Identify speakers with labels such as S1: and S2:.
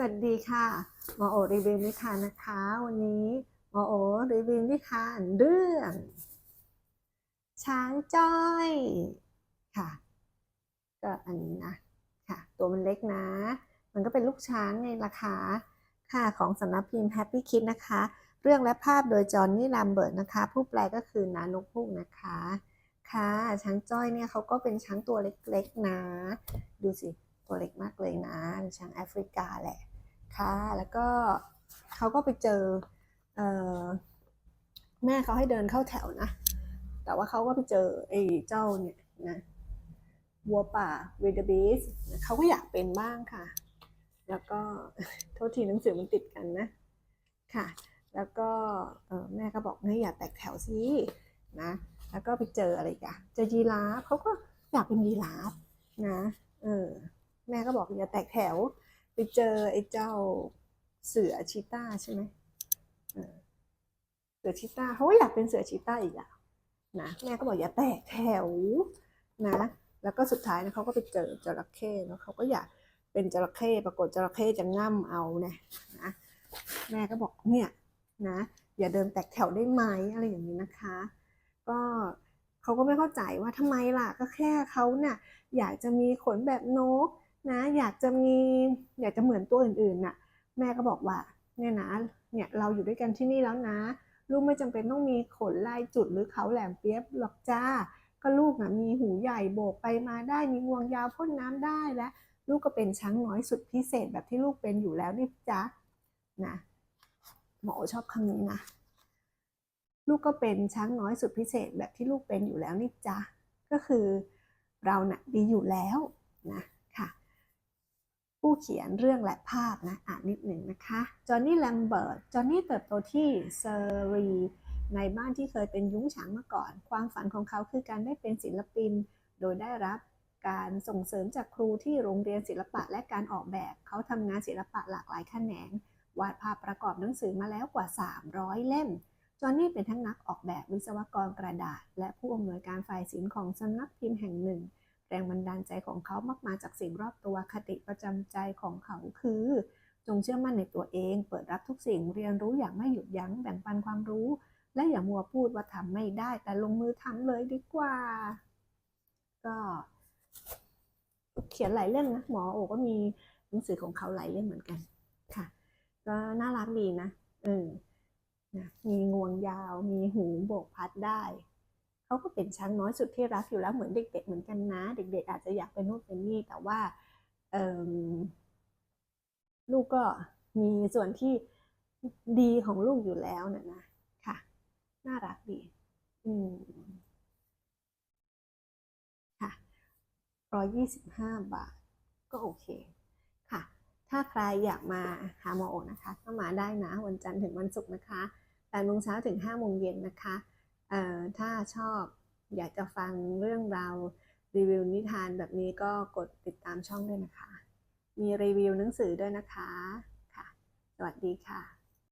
S1: สวัสดีค่ะหมอโอรีวิวนิทานนะคะ วันนี้หมอโอรีวิวนิทานเรื่อง ช้างจ้อยค่ะก็อันนี้นะค่ะ ตัวมันเล็กนะ มันก็เป็นลูกช้างในราคาค่ะของสำนักพิมพ์ Happy Kid นะคะ เรื่องและภาพโดยจอห์นนี่ลัมเบิร์ตนะคะ ผู้แปลก็คือนานุกพุกนะคะค่ะช้างจ้อยเนี่ยเขาก็เป็นช้างตัวเล็กๆนะ ดูสิ ตัวเล็กมากเลยนะเป็นช้างแอฟริกาแหละค่ะ แล้วก็เขาก็ไปเจอเออแม่เขาให้เดินเข้าแถวนะ แต่ว่าเขาก็ไปเจอไอ้เจ้าเนี่ยนะวัวป่าเวเดบีสเขาก็อยากเป็นบ้างค่ะ แล้วก็โทษทีหนังสือมันติดกันนะค่ะ แล้วก็แม่ก็บอกเฮ้ยอย่าแตกแถวสินะ แล้วก็ไปเจออะไรกันเจอยีราฟเขาก็อยากเป็นยีราฟนะ เออ แม่ก็บอกอย่าแตกแถว ไปเจอไอ้เจ้าเสือชีต้าใช่ไหมเสือชีต้าเขาอยากเป็นเสือชีต้าอีกอะนะแม่ก็บอกอย่าแตกแถวนะ แล้วก็สุดท้ายนะเขาก็ไปเจอจระเข้แล้วเขาก็อยากเป็นจระเข้ปรากฏจระเข้จะง่ำเอาเนี่ยนะแม่ก็บอกเนี่ยนะอย่าเดินแตกแถวได้ไหมอะไรอย่างนี้นะคะ ก็เขาก็ไม่เข้าใจว่าทำไมล่ะก็แค่เขาเนี่ยอยากจะมีขนแบบนก นะ อยากจะมีอยากจะเหมือนตัวอื่นๆน่ะ แม่ก็บอกว่าเนี่ยนะเนี่ยเราอยู่ด้วยกันที่นี่แล้วนะ ลูกไม่จำเป็นต้องมีขนลายจุดหรือเขาแหลมเปียบหรอกจ้า ก็ลูกนะมีหูใหญ่โบกไปมาได้มีงวงยาวพ่นน้ำได้และลูกก็เป็นช้างน้อยสุดพิเศษแบบที่ลูกเป็นอยู่แล้วนี่จ้านะหมอชอบคำนี้นะลูกก็เป็นช้างน้อยสุดพิเศษแบบที่ลูกเป็นอยู่แล้วนี่จ้าก็คือเรานะ่ะดีอยู่แล้วนะ ผู้เขียนเรื่องและภาพนะ อ่านนิดหนึ่งนะคะ จอห์นนี่แลมเบิร์ต จอห์นนี่เติบโตที่เซอรีในบ้านที่เคยเป็นยุ้งฉางมาก่อน ความฝันของเขาคือการได้เป็นศิลปิน โดยได้รับการส่งเสริมจากครูที่โรงเรียนศิลปะและการออกแบบ เขาทำงานศิลปะหลากหลายแขนง วาดภาพประกอบหนังสือมาแล้วกว่า 300 เล่ม จอห์นนี่เป็นทั้งนักออกแบบวิศวกรกระดาษ และผู้อำนวยการฝ่ายศิลป์ของสำนักพิมพ์แห่งหนึ่ง แรงบันดาลใจของเขามักมาจากสิ่งรอบตัวคติประจำใจของเขาคือ จงเชื่อมั่นในตัวเอง เปิดรับทุกสิ่งเรียนรู้อย่างไม่หยุดยั้งแบ่งปันความรู้ และอย่ามัวพูดว่าทำไม่ได้ แต่ลงมือทำเลยดีกว่า ก็ เขียนหลายเล่มนะหมอโอก็มีหนังสือของเขาหลายเล่มเหมือนกันค่ะ ก็น่ารักดีนะเออนะมีงวงยาว มีหูโบกพัดได้ เขาก็เป็นช้างน้อยสุดที่รักอยู่แล้วเหมือนเด็ก ๆ เหมือนกันนะ เด็ก ๆ อาจจะอยากเป็นนู่นเป็นนี่แต่ว่าลูกก็มีส่วนที่ดีของลูกอยู่แล้วนะนะค่ะ น่ารักดี อืมค่ะร้อยยี่สิบห้าบาท ก็โอเคค่ะ ถ้าใครอยากมาหาหมอโอนะคะ ก็มาได้นะ วันจันทร์ถึงวันศุกร์นะคะแปดโมงเช้าถึงห้าโมงเย็นนะคะ ถ้าชอบอยากจะฟังเรื่องราวรีวิวนิทานแบบนี้ก็กดติดตามช่องด้วยนะคะ มีรีวิวหนังสือด้วยนะคะค่ะ สวัสดีค่ะ